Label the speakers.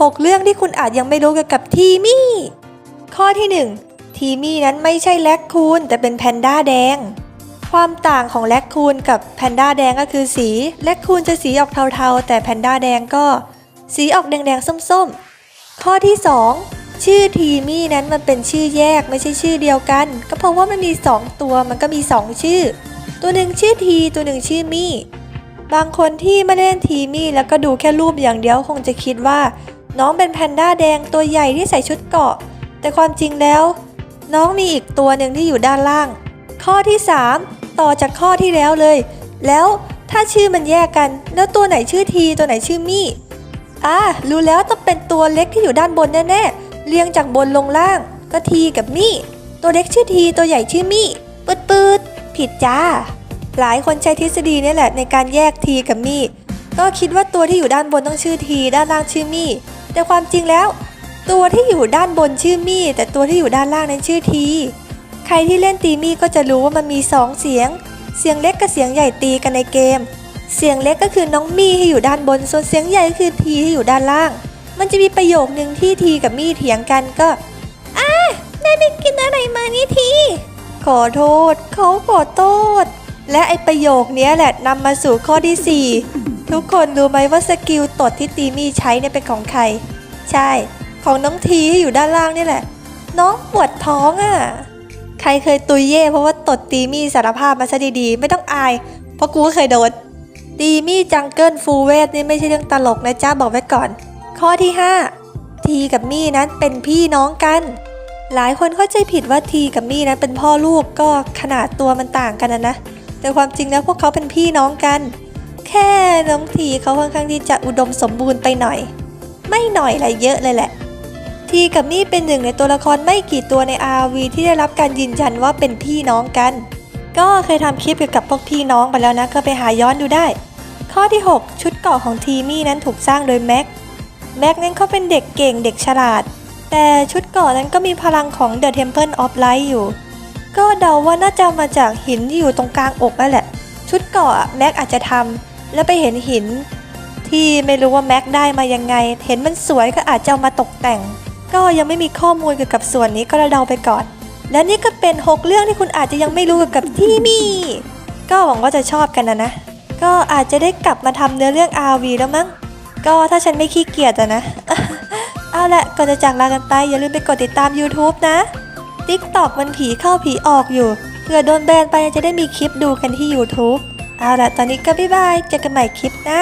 Speaker 1: 6 เรื่องที่คุณอาจยังไม่รู้เกี่ยวกับทีมี่ ข้อที่ 1 ทีมี่นั้นไม่ใช่แรคคูนแต่เป็นแพนด้าแดง ความต่างของแรคคูนกับแพนด้าแดงก็คือสีแรคคูนจะสีออกเทาๆ แต่แพนด้าแดงก็ สีออกแดงๆส้มๆ ข้อที่ 2 ชื่อทีมี่นั้นมันเป็นชื่อแยกไม่ใช่ชื่อเดียวกัน ก็เพราะว่ามันมี 2 ตัวมันก็มี 2 ชื่อ ตัวหนึ่งชื่อทีตัวหนึ่งชื่อมี่บางคนที่ไม่เล่นทีมี่แล้วก็ดูแค่รูปอย่างเดียวคงจะคิดว่า น้องเป็นแพนด้าแดงตัวใหญ่ที่ใส่ชุดเกาะ แต่ความจริงแล้ว น้องมีอีกตัวหนึ่งที่อยู่ด้านล่าง ข้อที่ 3 ต่อจากข้อที่แล้วเลย แล้วถ้าชื่อมันแยกกัน แล้วตัวไหนชื่อทีตัวไหนชื่อมี่อ่ารู้แล้วต้องเป็นตัวเล็กที่อยู่ด้านบนแน่ๆเรียงจากบนลงล่าง ก็ทีกับมี่ตัวเล็กชื่อทีตัวใหญ่ชื่อมี่ปืดปืดผิดจ้า หลายคนใช้ทฤษฎีนี่แหละในการแยกทีกับมี่ก็คิดว่าตัวที่อยู่ด้านบนต้องชื่อทีด้านล่างชื่อมี่ แต่ความจริงแล้ว ตัวที่อยู่ด้านบนชื่อมี่ แต่ตัวที่อยู่ด้านล่างนั้นชื่อที ใครที่เล่นตีมี่ก็จะรู้ว่ามันมีสองเสียง เสียงเล็กกับเสียงใหญ่ตีกันในเกม เสียงเล็กก็คือน้องมี่ที่อยู่ด้านบน ส่วนเสียงใหญ่ก็คือทีที่อยู่ด้านล่าง มันจะมีประโยคหนึ่งที่ทีกับมี่เถียงกันก็อ้าแม่ไปกินอะไรมานี่ที ขอโทษ เขาขอโทษ และไอประโยคนี้แหละนำมาสู่ข้อที่4 ทุกคนรู้ไหมว่าสกิลตดที่ตีมี่ใช้เนี่ยเป็นของใคร ใช่ ของน้องทีที่อยู่ด้านล่างนี่แหละ น้องปวดท้องอะ ใครเคยตุยเย่เพราะว่าตดตีมี่สารภาพมาซะดีๆ ไม่ต้องอาย เพราะกูก็เคยโดนตีมี่จังเกิลฟูเวทนี่ไม่ใช่เรื่องตลกนะจ้าบอกไว้ก่อน ข้อที่ 5 ทีกับมี่นั้นเป็นพี่น้องกัน หลายคนเข้าใจผิดว่าทีกับมี่นั้นเป็นพ่อลูกก็ขนาดตัวมันต่างกันนะนะแต่ความจริงแล้วพวกเขาเป็นพี่น้องกัน แค่น้องทีเขาค่อนข้างที่จะอุดมสมบูรณ์ไปหน่อย ไม่หน่อยอะไรเยอะเลยแหละ ทีกับมี่เป็นหนึ่งในตัวละครไม่กี่ตัวใน RV ที่ได้รับการยืนยันว่าเป็นพี่น้องกัน ก็เคยทำคลิปเกี่ยวกับพวกพี่น้องไปแล้วนะก็ไปหาย้อนดูได้ ข้อที่ 6 ชุดเกราะของทีมี่นั้นถูกสร้างโดยแม็กแม็กนั้นเขาเป็นเด็กเก่งเด็กฉลาด แต่ชุดเกราะนั้นก็มีพลังของ The Temple of Light อยู่ ก็เดาว่าน่าจะมาจากหินที่อยู่ตรงกลางอกนั่นแหละ ชุดเกราะอะแม็กอาจจะทำ แล้วไปเห็นหิน ที่ไม่รู้ว่าแม็กได้มายังไง เห็นมันสวยก็อาจจะเอามาตกแต่ง ก็ยังไม่มีข้อมูลเกี่ยวกับส่วนนี้ก็เดาไปก่อน และนี่ก็เป็น 6 เรื่องที่คุณอาจจะยังไม่รู้เกี่ยวกับที่มี่ก็หวังว่าจะชอบกันนะนะ ก็อาจจะได้กลับมาทำเนื้อเรื่อง RV แล้วมั้ง ก็ถ้าฉันไม่ขี้เกียจอะนะ เอาละก่อนจะจากลากันไปอย่าลืมไปกดติดตาม YouTube นะ TikTok มันผีเข้าผีออกอยู่เผื่อโดนแบนไปจะได้มีคลิปดูกันที่ YouTube เอาละตอนนี้ก็บ๊ายบายเจอกันใหม่คลิปหน้า